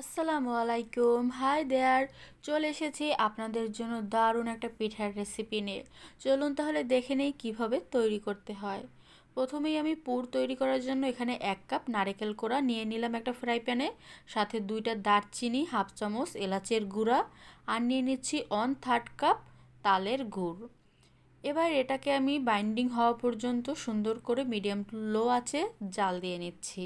আসসালামু আলাইকুম। Hi there চলে এসেছি আপনাদের জন্য দারুণ একটা পিঠার রেসিপি নিয়ে। চলুন তাহলে দেখে নেই কীভাবে তৈরি করতে হয়। প্রথমেই আমি পুর তৈরি করার জন্য এখানে এক কাপ নারিকেল কোড়া নিয়ে নিলাম একটা ফ্রাই প্যানে সাথে দুইটা দারচিনি, হাফ চামচ এলাচের গুঁড়া আর নিয়ে নিচ্ছি অন থার্ড কাপ তালের গুড়। এবার এটাকে আমি বাইন্ডিং হওয়া পর্যন্ত সুন্দর করে মিডিয়াম টু লো আছে জাল দিয়ে নিচ্ছি।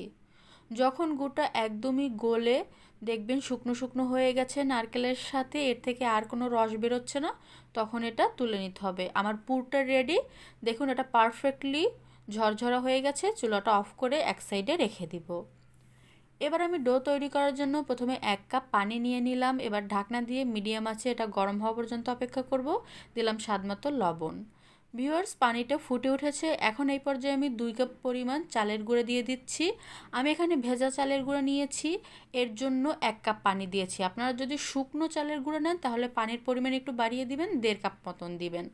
যখন গুড়টা একদমই গলে দেখবেন শুকনো শুকনো হয়ে গেছে নারকেলের সাথে, এর থেকে আর কোনো রস বেরোচ্ছে না, তখন এটা তুলে নিতে হবে। আমার পুরটা রেডি দেখুন, এটা পারফেক্টলি ঝরঝরা হয়ে গেছে, চুলাটা অফ করে এক সাইডে রেখে দিব। এবার আমি ডো তৈরি করার জন্য প্রথমে এক কাপ পানি নিয়ে নিলাম। এবার ঢাকনা দিয়ে মিডিয়াম আছে, এটা গরম হওয়া পর্যন্ত অপেক্ষা করব। দিলাম স্বাদ মতো লবণ। ভিউয়ার্স পানিটা ফুটে উঠেছে। এখন এই পর্যায়ে আমি দুই কাপ পরিমাণ চালের গুঁড়ো দিয়ে দিচ্ছি। আমি এখানে ভেজা চালের গুঁড়ো নিয়েছি। এর জন্য এক কাপ পানি দিয়েছি। আপনারা যদি শুকনো চালের গুঁড়ো নেন, তাহলে পানির পরিমাণ একটু বাড়িয়ে দিবেন, দেড় কাপ মতন দিবেন।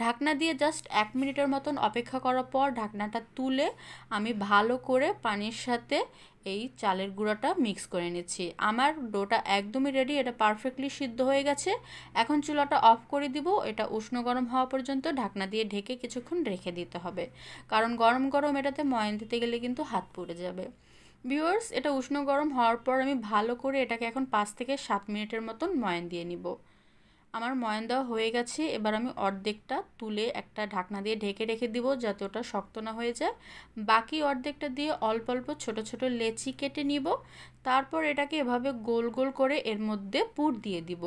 ঢাকনা দিয়ে জাস্ট এক মিনিটের মতন অপেক্ষা করার পর ঢাকনাটা তুলে আমি ভালো করে পানির সাথে এই চালের গুঁড়াটা মিক্স করে নিচ্ছি। আমার ডোটা একদমই রেডি এটা পারফেক্টলি সিদ্ধ হয়ে গেছে। এখন চুলাটা অফ করে দিব, এটা উষ্ণ গরম হওয়া পর্যন্ত ঢাকনা দিয়ে ঢেকে কিছুক্ষণ রেখে দিতে হবে। কারণ গরম গরম এটাতে ময়ন দিতে গেলে কিন্তু হাত পুড়ে যাবে। ভিউয়ার্স এটা উষ্ণ গরম হওয়ার পর আমি ভালো করে এটাকে এখন পাঁচ থেকে সাত মিনিটের মতন ময়ন দিয়ে নিব। আমার ময়ান দেওয়া হয়ে গেছে, এবার আমি অর্ধেকটা তুলে একটা ঢাকনা দিয়ে ঢেকে রেখে দিব যাতে ওটা শক্ত না হয়ে যায়। বাকি অর্ধেকটা দিয়ে অল্প অল্প ছোট ছোট লেচি কেটে নিব। তারপর এটাকে এভাবে গোল গোল করে এর মধ্যে পুর দিয়ে দিব।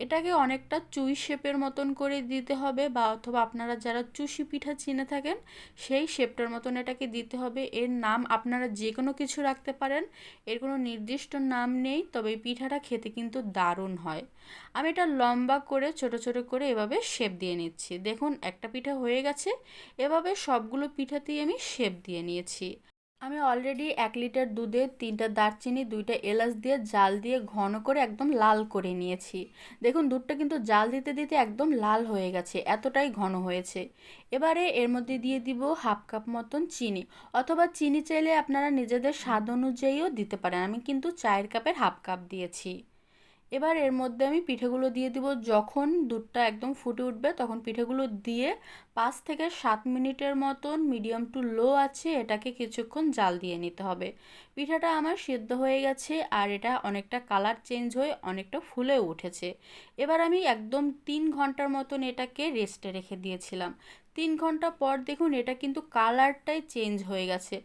এটাকে অনেকটা চুই শেপের মতন করে দিতে হবে বা অথবা আপনারা যারা চুষি পিঠা চিনে থাকেন, সেই শেপটার মতন এটাকে দিতে হবে। এর নাম আপনারা যে কোনো কিছু রাখতে পারেন, এর কোনো নির্দিষ্ট নাম নেই, তবে পিঠাটা খেতে কিন্তু দারুণ হয়। আমি এটা লম্বা করে, ছোট ছোট করে এভাবে শেপ দিয়ে নিচ্ছি। দেখুন, একটা পিঠা হয়ে গেছে, এভাবে সবগুলো পিঠাতেই আমি শেপ দিয়ে নিয়েছি। আমি অলরেডি এক লিটার দুধে তিনটা দারচিনি, দুইটা এলাচ দিয়ে জাল দিয়ে ঘন করে একদম লাল করে নিয়েছি। দেখুন, দুধটা কিন্তু জাল দিতে দিতে একদম লাল হয়ে গেছে, এতটাই ঘন হয়েছে। এবারে এর মধ্যে দিয়ে দিব হাফ কাপ মতন চিনি, অথবা চিনি চাইলে আপনারা নিজেদের স্বাদ অনুযায়ীও দিতে পারেন। আমি কিন্তু চায়ের কাপের হাফ কাপ দিয়েছি। এবার এর মধ্যে আমি পিঠেগুলো দিয়ে দিব। যখন দুধটা একদম ফুটে উঠবে, তখন পিঠেগুলো দিয়ে পাঁচ থেকে সাত মিনিটের মতন মিডিয়াম টু লো আছে, এটাকে কিছুক্ষণ জাল দিয়ে নিতে হবে। পিঠাটা আমার সিদ্ধ হয়ে গেছে আর এটা অনেকটা কালার চেঞ্জ হয়ে অনেকটা ফুলে উঠেছে। এবার আমি একদম তিন ঘণ্টার মতন এটাকে রেস্টে রেখে দিয়েছিলাম। তিন ঘণ্টা পর দেখুন, এটা কিন্তু কালারটাই চেঞ্জ হয়ে গেছে।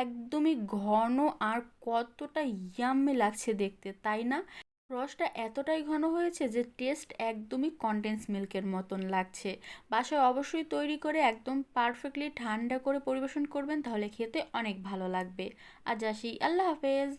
একদমই ঘন আর কতটা ইয়াম্মে লাগছে দেখতে, তাই না? রসটা এতটাই ঘন হয়েছে যে টেস্ট একদমই কনডেন্স মিল্কের মতন লাগছে। বাসায় অবশ্যই তৈরি করে একদম পারফেক্টলি ঠান্ডা করে পরিবেশন করবেন, তাহলে খেতে অনেক ভালো লাগবে। আজ আসি, আল্লাহ হাফেজ।